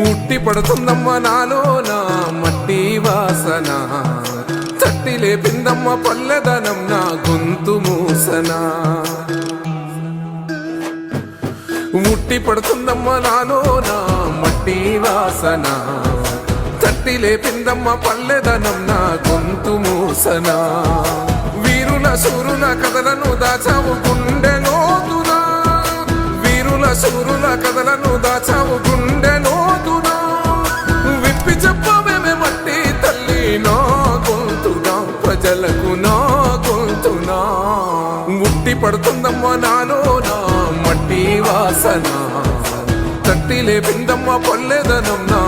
ఉట్టి పడుతుందమ్మ నాలో నా మట్టి వాసన. తట్టి లేపిందమ్మ పల్లెదనం నా గొంతు మూసన. ఉట్టి పడుతుందమ్మ నాలో నా మట్టి వాసన. తట్టి లేపిందమ్మ పల్లెదనం నా గొంతు మూసన. వీరుల సూరుల కథలను దాచావు గుండె లోతున వీరుల సూరుల కథలను దాచావు గుండె ప్రజలకు నా గొంతునా? ముట్టి పడుతుందమ్మ నాలో నా మట్టి వాసన. తట్టి లేపిందమ్మ పల్లెదనం నా